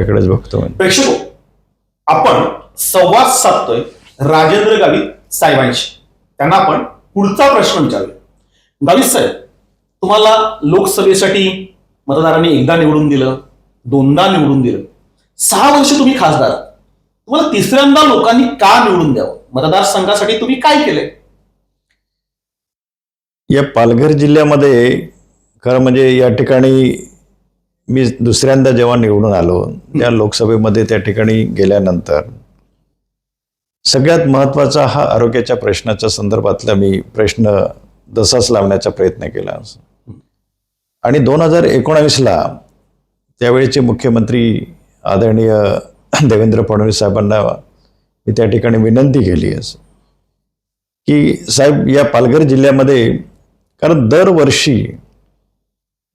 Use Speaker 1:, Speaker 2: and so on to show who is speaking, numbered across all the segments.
Speaker 1: त्याकडेच बघतो
Speaker 2: प्रेक्षको आपण संवाद साधतोय राजेंद्र गावित साहेबांशी. त्यांना आपण पुढचा प्रश्न विचारूया. गावित साहेब तुम्हाला लोकसभेसाठी मतदारांनी एकदा निवडून दिलं दोनदा निवडून दिलं. सहा वर्ष तुम्ही खासदार. तुम्हाला तिसऱ्यांदा लोकांनी का निवडून द्यावं? मतदारसंघासाठी तुम्ही काय केलंय?
Speaker 1: या पालघर जिल्ह्यामध्ये खरं म्हणजे या ठिकाणी मी दुसऱ्यांदा जेव्हा निवडून आलो त्या लोकसभेमध्ये त्या ठिकाणी गेल्यानंतर सगळ्यात महत्त्वाचा हा आरोग्याच्या प्रश्नाच्या संदर्भातला मी प्रश्न दसाच लावण्याचा प्रयत्न केला. आणि दोन हजार एकोणावीसला त्यावेळेचे मुख्यमंत्री आदरणीय देवेंद्र फडणवीस साहेबांना मी त्या ठिकाणी विनंती केली. असं की साहेब या पालघर जिल्ह्यामध्ये कारण दरवर्षी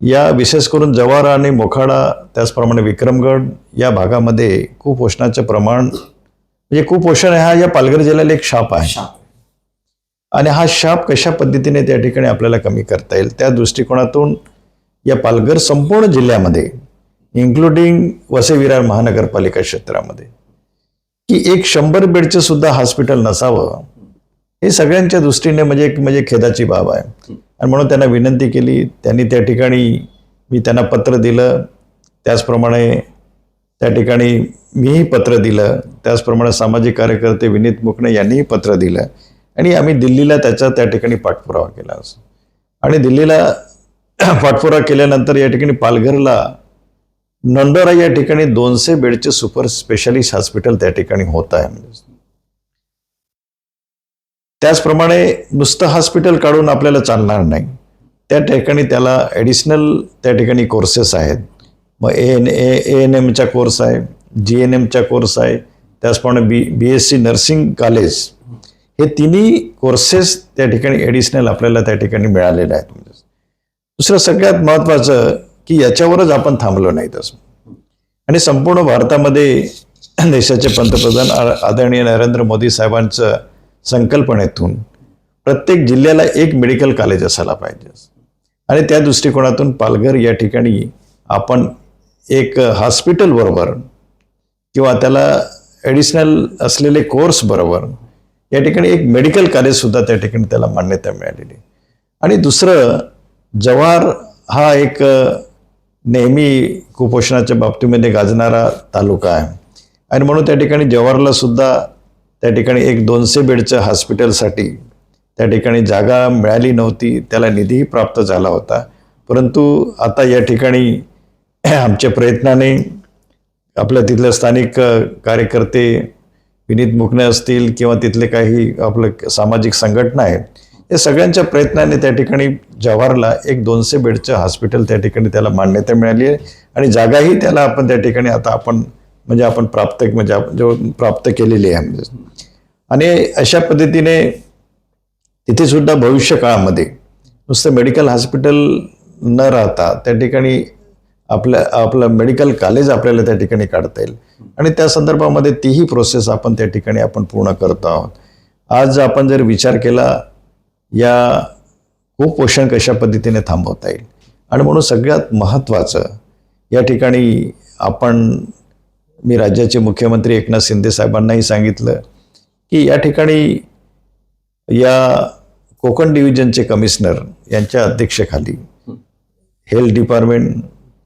Speaker 1: या विशेष करून जव्हार आणि मोखाडा त्याचप्रमाणे विक्रमगड या भागामध्ये कुपोषणाचं प्रमाण म्हणजे कुपोषण हा या पालघर जिल्ह्याला एक शाप आहे. आणि हा शाप कशा पद्धतीने त्या ठिकाणी आपल्याला कमी करता येईल त्या दृष्टिकोनातून या पालघर संपूर्ण जिल्ह्यामध्ये इन्क्लुडिंग वसई विरार महानगरपालिका क्षेत्रामध्ये की एक शंभर बेडचं सुद्धा हॉस्पिटल नसावं हे सगळ्यांच्या दृष्टीने म्हणजे एक म्हणजे खेदाची बाब आहे आणि म्हणून त्यांना विनंती केली. त्यांनी त्या ठिकाणी मी त्यांना पत्र दिलं. त्याचप्रमाणे त्या ठिकाणी मीही पत्र दिलं. त्याचप्रमाणे सामाजिक कार्यकर्ते विनीत मुकणे यांनीही पत्र दिलं. आणि आम्ही दिल्लीला त्याचा त्या ठिकाणी पाठपुरावा केला असं. आणि दिल्लीला पाठपुरावा केल्यानंतर या ठिकाणी पालघरला नंडोरा या ठिकाणी दोनशे बेडचे सुपर स्पेशालिस्ट हॉस्पिटल त्या ठिकाणी होत आहे. म्हणजे त्याचप्रमाणे नुसतं हॉस्पिटल काढून आपल्याला चालणार नाही. त्या ठिकाणी त्याला ॲडिशनल त्या ठिकाणी कोर्सेस आहेत. मग ए एन ए एन एमचा कोर्स आहे जी एन एमचा कोर्स आहे त्याचप्रमाणे B B S C nursing college हे तिन्ही कोर्सेस त्या ठिकाणी ॲडिशनल आपल्याला त्या ठिकाणी मिळालेले आहेत. दुसरं सगळ्यात महत्त्वाचं की याच्यावरच आपण थांबलो नाही तसं. आणि संपूर्ण भारतामध्ये देशाचे पंतप्रधान आ- आदरणीय नरेंद्र मोदी साहेबांचं संकल्पनेतून प्रत्येक जिल्ह्याला एक मेडिकल कॉलेज असायला पाहिजे. आणि त्या दृष्टिकोनातून पालघर या ठिकाणी आपण एक हॉस्पिटल बरोबर किंवा त्याला ॲडिशनल असलेले कोर्स बरोबर या ठिकाणी एक मेडिकल कॉलेजसुद्धा त्या ठिकाणी त्याला मान्यता मिळालेली. आणि दुसरं जव्हार हा एक नेहमी कुपोषणाच्या बाबतीमध्ये गाजणारा तालुका आहे. आणि म्हणून त्या ठिकाणी जव्हारला सुद्धा त्या ठिकाणी एक दोनशे बेडचं हॉस्पिटलसाठी त्या ठिकाणी जागा मिळाली नव्हती त्याला निधीही प्राप्त झाला होता. परंतु आता या ठिकाणी आमच्या प्रयत्नाने आपल्या तिथले स्थानिक कार्यकर्ते विनीत मुकणे असतील किंवा तिथले काही आपलं सामाजिक संघटना आहेत या सगळ्यांच्या प्रयत्नाने त्या ठिकाणी जव्हारला एक दोनशे बेडचं हॉस्पिटल त्या ठिकाणी त्याला मान्यता मिळाली आहे आणि जागाही त्याला आपण त्या ठिकाणी आता आपण म्हणजे आपण प्राप्त म्हणजे आपण जो प्राप्त केलेली आहे म्हणजे. आणि अशा पद्धतीने तिथे सुद्धा भविष्य काळामध्ये नुसतं मेडिकल हॉस्पिटल न राहता त्या ठिकाणी आपल्या आपलं मेडिकल कॉलेज आपल्याला त्या ठिकाणी काढता येईल. आणि त्या संदर्भामध्ये तीही प्रोसेस आपण त्या ठिकाणी आपण पूर्ण करतो आहोत. आज आपण जर विचार केला या कुपोषण कशा पद्धतीने थांबवता येईल? आणि म्हणून सगळ्यात महत्त्वाचं या ठिकाणी आपण मी राज्याचे मुख्यमंत्री एकनाथ शिंदे साहेबांनाही सांगितलं की या ठिकाणी या कोकण डिव्हिजनचे कमिशनर यांच्या अध्यक्षेखाली हेल्थ डिपार्टमेंट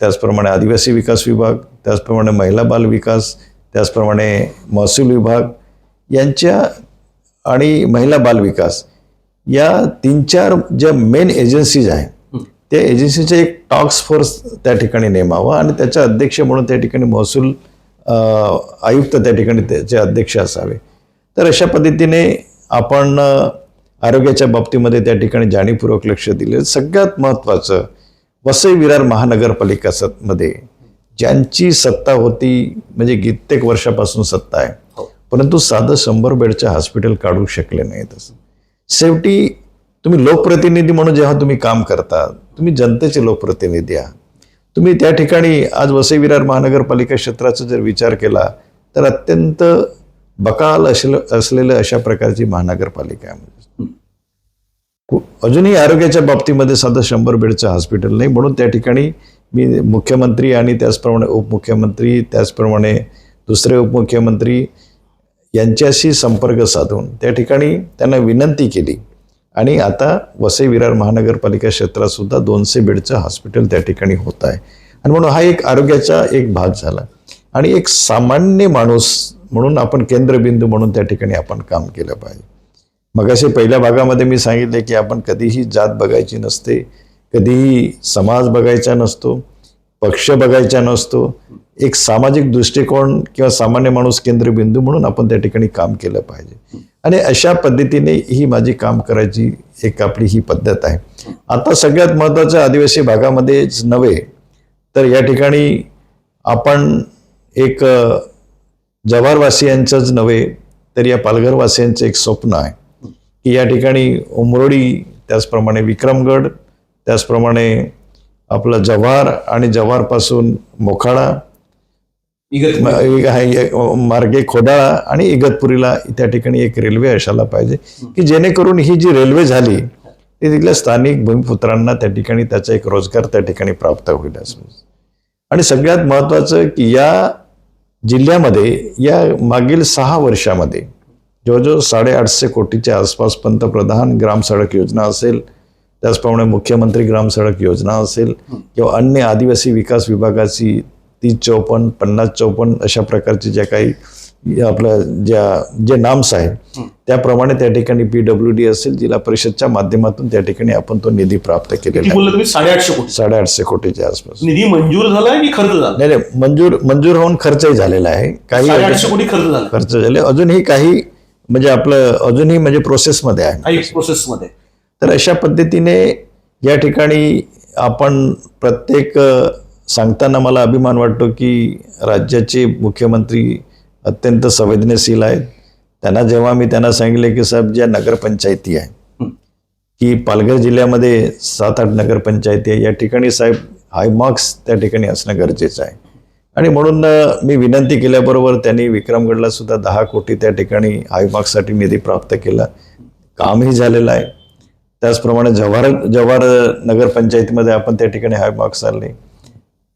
Speaker 1: त्याचप्रमाणे आदिवासी विकास विभाग त्याचप्रमाणे महिला बाल विकास त्याचप्रमाणे महसूल विभाग यांच्या आणि महिला बाल विकास या तीन चार ज्या मेन एजन्सीज आहेत त्या एजन्सीचे एक टास्क फोर्स त्या ठिकाणी नेमावा आणि त्याचा अध्यक्ष म्हणून त्या ठिकाणी महसूल आयुक्त त्या ठिकाणी त्याचे अध्यक्ष असावे. तर अशा पद्धतीने आपण आरोग्याच्या बाबतीमध्ये त्या ठिकाणी जाणीवपूर्वक लक्ष दिले. सगळ्यात महत्त्वाचं वसई विरार महानगरपालिका स- मध्ये ज्यांची सत्ता होती म्हणजे कित्येक वर्षापासून सत्ता आहे
Speaker 2: हो.
Speaker 1: परंतु साधं शंभर बेडचं हॉस्पिटल काढू शकले नाही तसं. शेवटी तुम्ही लोकप्रतिनिधी म्हणून जेव्हा तुम्ही काम करता तुम्ही जनतेचे लोकप्रतिनिधी आहात. तुम्ही त्या ठिकाणी आज वसई विरार महानगरपालिका क्षेत्राचा जर विचार केला तर अत्यंत बकाल असले असलेलं अशा प्रकारची महानगरपालिका आहे म्हणजे. अजूनही आरोग्याच्या बाबतीमध्ये साधं शंभर बेडचं हॉस्पिटल नाही म्हणून त्या ठिकाणी मी मुख्यमंत्री आणि त्याचप्रमाणे उपमुख्यमंत्री त्याचप्रमाणे दुसरे उपमुख्यमंत्री यांच्याशी संपर्क साधून त्या ठिकाणी त्यांना विनंती केली आणि आता वसई विरार महानगरपालिका क्षेत्रातसुद्धा दोनशे बेडचं हॉस्पिटल त्या ठिकाणी होत आहे. आणि म्हणून हा एक आरोग्याचा एक भाग झाला. आणि एक सामान्य माणूस म्हणून आपण केंद्रबिंदू म्हणून त्या ठिकाणी आपण काम केलं पाहिजे. मग असे पहिल्या भागामध्ये मी सांगितले की आपण कधीही जात बघायची नसते कधीही समाज बघायचा नसतो पक्ष बघायचा नसतो एक सामाजिक दृष्टिकोन किंवा सामान्य माणूस केंद्रबिंदू म्हणून आपण त्या ठिकाणी काम केलं पाहिजे. आणि अशा पद्धतीने ही माझी काम करायची एक आपली ही पद्धत आहे. आता सगळ्यात महत्त्वाचं आदिवासी भागामध्येच नव्हे तर या ठिकाणी आपण एक जव्हारवासियांचंच नव्हे तर या पालघरवासियांचं एक स्वप्न आहे. की या ठिकाणी उमरोडी त्याचप्रमाणे विक्रमगड त्याचप्रमाणे आपलं जव्हार आणि जव्हारपासून मोखाडा
Speaker 2: इगत
Speaker 1: म- एक आहे, एक मार्गे खोदाळा आणि इगतपुरीला त्या ठिकाणी एक रेल्वे असायला पाहिजे की जेणेकरून ही जी रेल्वे झाली ती तिथल्या स्थानिक भूमिपुत्रांना त्या ठिकाणी त्याचा एक रोजगार त्या ठिकाणी प्राप्त होईल असं. आणि सगळ्यात महत्वाचं की या जिल्ह्यामध्ये या मागील सहा वर्षामध्ये जवळजवळ साडेआठशे कोटीच्या आसपास पंतप्रधान ग्राम सडक योजना असेल त्याचप्रमाणे मुख्यमंत्री ग्राम सडक योजना असेल किंवा अन्य आदिवासी विकास विभागाची तीस चौपन्न पन्नास चौपन्न अशा प्रकारची ज्या काही आपल्या ज्या जे नाम्स आहेत त्याप्रमाणे त्या ठिकाणी पी डब्ल्यू डी असेल जिल्हा परिषदच्या माध्यमातून त्या ठिकाणी आपण तो निधी प्राप्त केलेला
Speaker 2: साडेआठशे कोटी.
Speaker 1: साडेआठशे कोटीच्या आसपास.
Speaker 2: निधी मंजूर झालाय की खर्च झाला?
Speaker 1: नाही नाही मंजूर मंजूर होऊन खर्चही झालेला आहे. काही
Speaker 2: कोटी खर्च झाला.
Speaker 1: खर्च झाले. अजूनही काही म्हणजे आपलं अजूनही म्हणजे प्रोसेसमध्ये आहे.
Speaker 2: प्रोसेसमध्ये
Speaker 1: तर अशा पद्धतीने या ठिकाणी आपण प्रत्येक सांगताना मला अभिमान वाटतो की राज्याचे मुख्यमंत्री अत्यंत संवेदनशील आहेत. त्यांना जेव्हा मी त्यांना सांगितले की साहेब ज्या नगरपंचायती आहे की पालघर जिल्ह्यामध्ये सात आठ नगरपंचायती आहे या ठिकाणी साहेब हाय मार्क्स त्या ठिकाणी असणं गरजेचं आहे. आणि म्हणून मी विनंती केल्याबरोबर त्यांनी विक्रमगडला सुद्धा दहा कोटी त्या ठिकाणी हाय मार्क्ससाठी निधी प्राप्त केला. कामही झालेलं आहे. त्याचप्रमाणे जव्हार जव्हार नगरपंचायतीमध्ये आपण त्या ठिकाणी हाय मार्क्स आणले.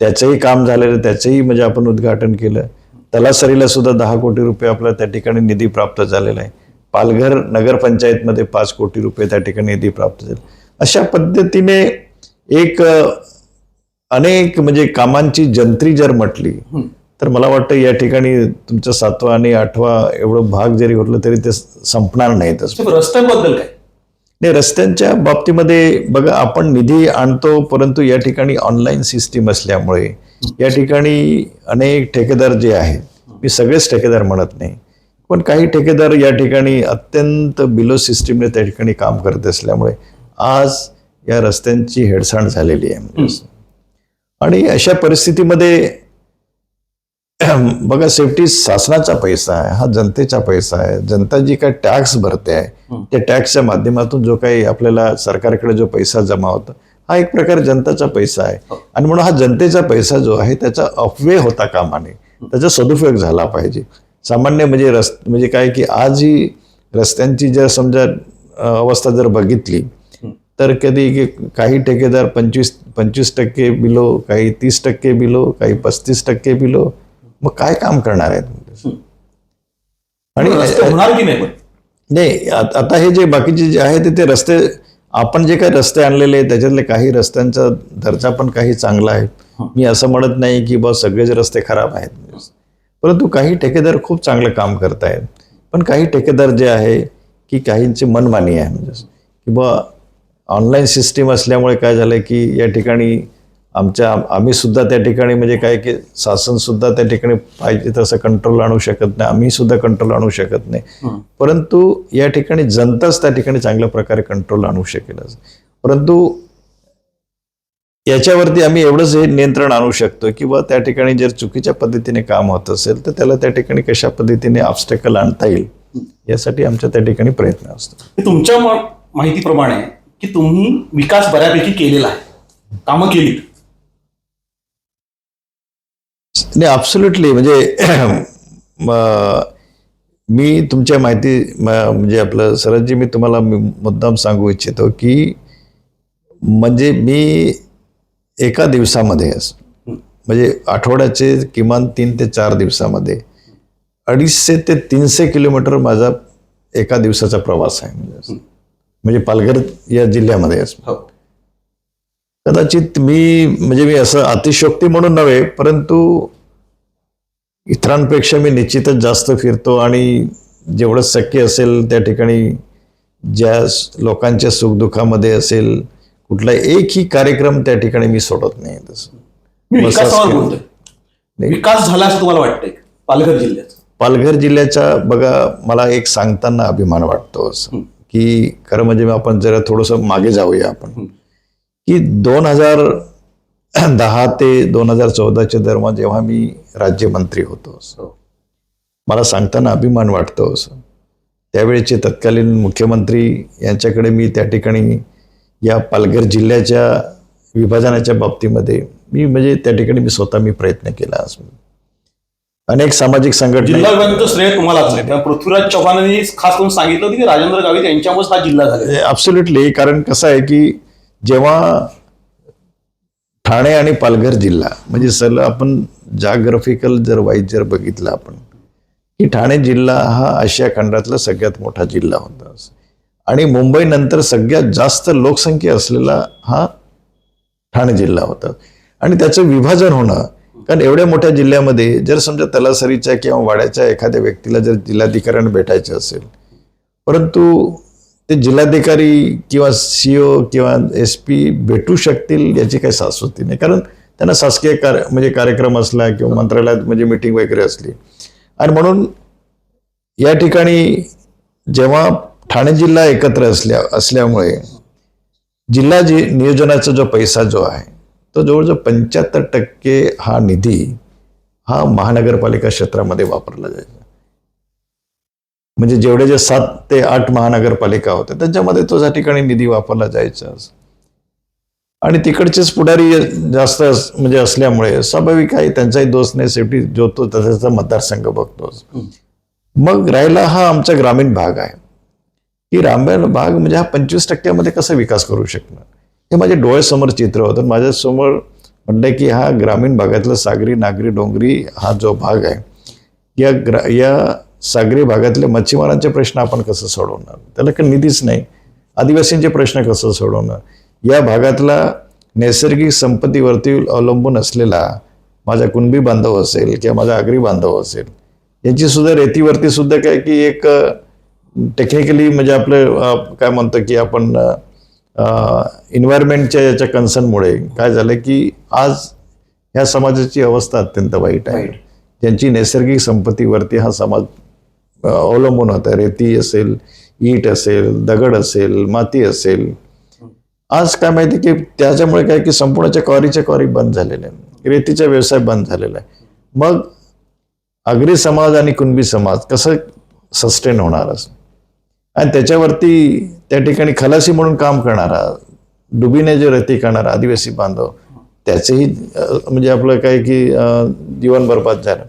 Speaker 1: त्याचंही काम झालेलं त्याचंही म्हणजे आपण उद्घाटन केलं. तलासरीला सुद्धा दहा कोटी रुपये आपल्याला त्या ठिकाणी निधी प्राप्त झालेला आहे. पालघर नगरपंचायतमध्ये पाच कोटी रुपये त्या ठिकाणी निधी प्राप्त झाले. अशा पद्धतीने एक अनेक म्हणजे कामांची जंत्री जर म्हटली तर मला वाटतं या ठिकाणी तुमचं सातवा आणि आठवा एवढं भाग जरी उरलं तरी ते संपणार नाही तसं
Speaker 2: साहेब, रस्त्यांबद्दल काय?
Speaker 1: नाही रस्त्यांच्या बाबतीमध्ये बघा आपण निधी आणतो परंतु या ठिकाणी ऑनलाईन सिस्टीम असल्यामुळे या ठिकाणी अनेक ठेकेदार जे आहेत मी सगळेच ठेकेदार म्हणत नाही पण काही ठेकेदार या ठिकाणी अत्यंत बिलो सिस्टीमने त्या ठिकाणी काम करत असल्यामुळे आज या रस्त्यांची हेडसांड झालेली आहे. आणि अशा परिस्थितीमध्ये बघा सेफ्टी शासनाचा पैसा आहे हा जनतेचा पैसा आहे जनता जी काय टॅक्स भरते आहे त्या टॅक्सच्या माध्यमातून जो काही आपल्याला सरकारकडे जो पैसा जमा होतो हा एक प्रकार जनताचा पैसा आहे. आणि म्हणून हा जनतेचा पैसा जो आहे त्याचा अपव्यय होता कामा नये त्याचा सदुपयोग झाला पाहिजे. सामान्य म्हणजे रस म्हणजे काय की आज ही रस्त्यांची जर समजा अवस्था जर बघितली तर कधी काही ठेकेदार पंचवीस पंचवीस टक्के बिलो काही तीस टक्के बिलो काही पस्तीस टक्के बिलो मग काय काम करणार आहेत? आणि
Speaker 2: रस्ते होणार की नाही
Speaker 1: आत- हे जे बाकीचे जे आहे ते- रस्ते आपण जे काही रस्ते आणलेले आहेत त्याच्यातले काही रस्त्यांचा दर्जा पण काही चांगला आहे. मी असं म्हणत नाही की बा सगळेच रस्ते खराब आहेत. परंतु काही ठेकेदार खूप चांगलं काम करत आहेत. पण काही ठेकेदार जे आहे की काहींची मनमानी आहे. म्हणजे की बा ऑनलाईन सिस्टीम असल्यामुळे काय झालं की या ठिकाणी आमच्या आम्ही सुद्धा त्या ठिकाणी म्हणजे काय की शासन सुद्धा त्या ठिकाणी पाहिजे तसं कंट्रोल आणू शकत नाही. आम्ही सुद्धा कंट्रोल आणू शकत नाही. परंतु या ठिकाणी जनताच त्या ठिकाणी चांगल्या प्रकारे कंट्रोल आणू शकेल. परंतु याच्यावरती आम्ही एवढंच हे नियंत्रण आणू शकतो की बा त्या ठिकाणी जर चुकीच्या पद्धतीने काम होत असेल तर त्याला त्या ठिकाणी कशा पद्धतीने ऑब्स्टेकल आणता येईल यासाठी आमच्या त्या ठिकाणी प्रयत्न असतो.
Speaker 2: तुमच्या माहितीप्रमाणे की तुम्ही विकास बऱ्यापैकी केलेला आहे. कामं केली
Speaker 1: नाही ॲब्सोल्युटली म्हणजे म- तुमच्या माहिती म्हणजे आपलं सरजी मी तुम्हाला मुद्दाम सांगू इच्छितो की म्हणजे मी एका दिवसामध्ये असं. म्हणजे आठवड्याचे किमान तीन ते चार दिवसामध्ये अडीचशे ते तीनशे किलोमीटर माझा एका दिवसाचा प्रवास आहे म्हणजे. म्हणजे पालघर या जिल्ह्यामध्ये असं.
Speaker 2: हो
Speaker 1: कदाचित मी म्हणजे मी असं अतिशोक्ती म्हणून नव्हे परंतु इतरांपेक्षा मी निश्चितच जास्त फिरतो आणि जेवढं शक्य असेल त्या ठिकाणी ज्या लोकांच्या सुखदुःखामध्ये असेल कुठला एकही कार्यक्रम त्या ठिकाणी मी सोडत नाही. तसं.
Speaker 2: विकासावर बोलतोय. विकास झाला असं तुम्हाला वाटतंय? पालघर जिल्ह्यात.
Speaker 1: पालघर जिल्ह्याचा बघा मला एक सांगताना अभिमान वाटतो असं. की खरं म्हणजे आपण जरा थोडंसं मागे जाऊया आपण. की दोन हजार दहा ते दोन हजार चौदाच्या दरम्यान जेव्हा मी राज्यमंत्री होतो असं. मला सांगताना अभिमान वाटतो असं. त्यावेळेचे तत्कालीन मुख्यमंत्री यांच्याकडे मी त्या ठिकाणी या पालघर जिल्ह्याच्या विभाजनाच्या बाबतीमध्ये मी म्हणजे त्या ठिकाणी मी स्वतः मी प्रयत्न केला असं. अनेक सामाजिक संघटना
Speaker 2: श्रेय तेव्हा पृथ्वीराज चव्हाणांनी खास करून सांगितलं की राजेंद्र गावित यांच्यामुळेच हा जिल्हा झाला.
Speaker 1: ॲब्सोल्युटली कारण कसं आहे की जेव्हा ठाणे आणि पालघर जिल्हा. म्हणजे सर आपण जाग्राफिकल जर वाईज जर बघितलं आपण की ठाणे जिल्हा हा आशिया खंडातला सगळ्यात मोठा जिल्हा होता. आणि मुंबईनंतर सगळ्यात जास्त लोकसंख्या असलेला हा ठाणे जिल्हा होता. आणि त्याचं विभाजन होणं कारण एवढ्या मोठ्या जिल्ह्यामध्ये जर समजा तलासरीच्या किंवा वाड्याच्या एखाद्या व्यक्तीला जर जिल्हाधिकाऱ्यांना भेटायचं असेल परंतु ते जिल्हाधिकारी किंवा सीओ किंवा एस पी भेटू शकतील याची काही शाश्वती नाही. कारण त्यांना शासकीय कार्य म्हणजे कार्यक्रम असला किंवा मंत्रालयात म्हणजे मिटिंग वगैरे असली. आणि म्हणून या ठिकाणी जेव्हा ठाणे जिल्हा एकत्र असल्या असल्यामुळे जिल्हा जी नियोजनाचा जो पैसा जो आहे तो जवळजवळ पंच्याहत्तर टक्के हा निधी हा महानगरपालिका क्षेत्रामध्ये वापरला जायचा. म्हणजे जेवढे जे सात ते आठ महानगरपालिका होत्या त्यांच्यामध्ये तो त्या ठिकाणी निधी वापरला जायचा. आणि तिकडचेच पुढारी जास्त म्हणजे असल्यामुळे स्वाभाविक आहे त्यांचाही दोष नाही. शेवटी जो तो त्याचा मतदारसंघ बघतोच मग राहिला हा आमचा ग्रामीण भाग आहे. की रामबाण भाग म्हणजे हा पंचवीस टक्क्यामध्ये कसा विकास करू शकणार? हे माझ्या डोळ्यासमोर चित्र होतं. माझ्यासमोर म्हणलं की हा ग्रामीण भागातला सागरी नागरी डोंगरी हा जो भाग आहे या ग्रा या सागरी भागातल्या मच्छीमारांचे प्रश्न आपण कसं सोडवणार? त्याला काही निधीच नाही. आदिवासींचे प्रश्न कसं सोडवणार? या भागातला नैसर्गिक संपत्तीवरती अवलंबून असलेला माझा कुणबी बांधव असेल किंवा माझा आगरी बांधव असेल यांची सुद्धा रेतीवरती सुद्धा काय की एक टेक्निकली म्हणजे आपलं काय म्हणतो की आपण इन्व्हायरमेंटच्या याच्या कन्सर्नमुळे काय झालं की आज ह्या समाजाची अवस्था अत्यंत वाईट आहे. ज्यांची नैसर्गिक संपत्तीवरती हा समाज अवलंबून होतं. रेती असेल ईट असेल दगड असेल माती असेल. आज काय माहिती की त्याच्यामुळे काय की संपूर्णच्या क्वारीच्या क्वारी बंद झालेल्या आहे रेतीचा व्यवसाय बंद झालेला आहे. मग आगरी समाज आणि कुणबी समाज कसं सस्टेन होणार आणि त्याच्यावरती त्या ठिकाणी खलासी म्हणून काम करणारा डुबीने जे रेती करणारा आदिवासी बांधव त्याचेही म्हणजे आपलं काय की जीवन बरबाद झालं.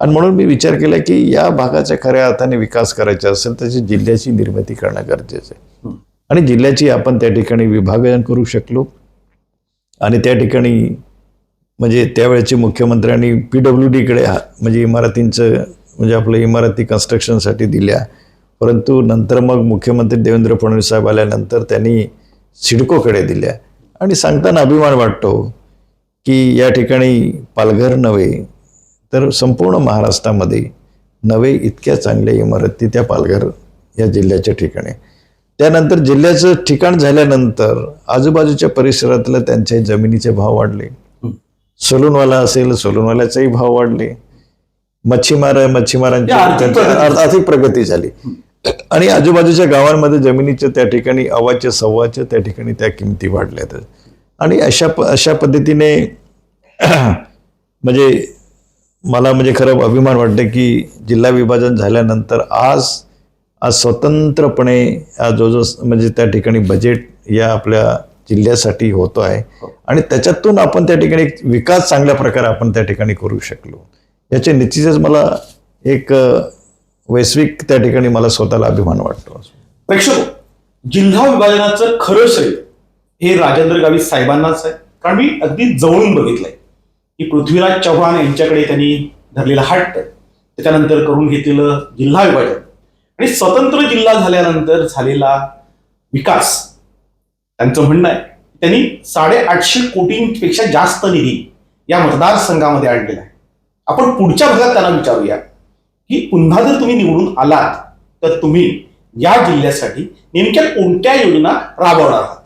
Speaker 1: आणि म्हणून मी विचार केला की या भागाच्या खऱ्या अर्थाने विकास करायचा असेल त्याची जिल्ह्याची निर्मिती करणं गरजेचं आहे. आणि जिल्ह्याची आपण त्या ठिकाणी विभाजन करू शकलो. आणि त्या ठिकाणी म्हणजे त्यावेळेचे मुख्यमंत्र्यांनी पी डब्ल्यू डीकडे म्हणजे इमारतींचं म्हणजे आपलं इमारती कन्स्ट्रक्शनसाठी दिल्या. परंतु नंतर मग मुख्यमंत्री देवेंद्र फडणवीस साहेब आल्यानंतर त्यांनी सिडकोकडे दिल्या. आणि सांगताना अभिमान वाटतो की या ठिकाणी पालघर नव्हे तर संपूर्ण महाराष्ट्रामध्ये नव्हे इतक्या चांगल्या इमारती त्या पालघर या जिल्ह्याच्या ठिकाणी. त्यानंतर जिल्ह्याचं ठिकाण झाल्यानंतर आजूबाजूच्या परिसरातल्या त्यांचे जमिनीचे भाव वाढले. सोलूनवाला असेल सोलूनवाल्याचाही भाव वाढले. मच्छीमार मच्छीमारांची
Speaker 2: आर्थिक प्रगती.
Speaker 1: झाली. आणि आजूबाजूच्या गावांमध्ये जमिनीच्या त्या ठिकाणी अवाच्या सव्वाच्या त्या ठिकाणी त्या किमती वाढल्यात. आणि अशा अशा पद्धतीने म्हणजे मला म्हणजे खरं अभिमान वाटतं की जिल्हा विभाजन झाल्यानंतर आज आज स्वतंत्रपणे हा जो जो म्हणजे त्या ठिकाणी बजेट या आपल्या जिल्ह्यासाठी होतो आहे. आणि त्याच्यातून आपण त्या ठिकाणी विकास चांगल्या प्रकारे आपण त्या ठिकाणी करू शकलो. याचे निश्चितच मला एक वैश्विक त्या ठिकाणी मला स्वतःला अभिमान वाटतो
Speaker 2: प्रेक्षक जिल्हा विभाजनाचं खरं श्रेय हे राजेंद्र गावित साहेबांनाच आहे. कारण मी अगदी जवळून बघितलंय. की पृथ्वीराज चव्हाण यांच्याकडे त्यांनी धरलेला हट्ट त्याच्यानंतर करून घेतलेलं जिल्हा विभाजन. आणि स्वतंत्र जिल्हा झाल्यानंतर झालेला विकास त्यांचं म्हणणं आहे त्यांनी साडेआठशे कोटींपेक्षा जास्त निधी या मतदारसंघामध्ये आणलेला आहे. आपण पुढच्या भागात त्यांना विचारूया की पुन्हा जर तुम्ही निवडून आलात तर तुम्ही या जिल्ह्यासाठी नेमक्या कोणत्या योजना राबवणार आहात?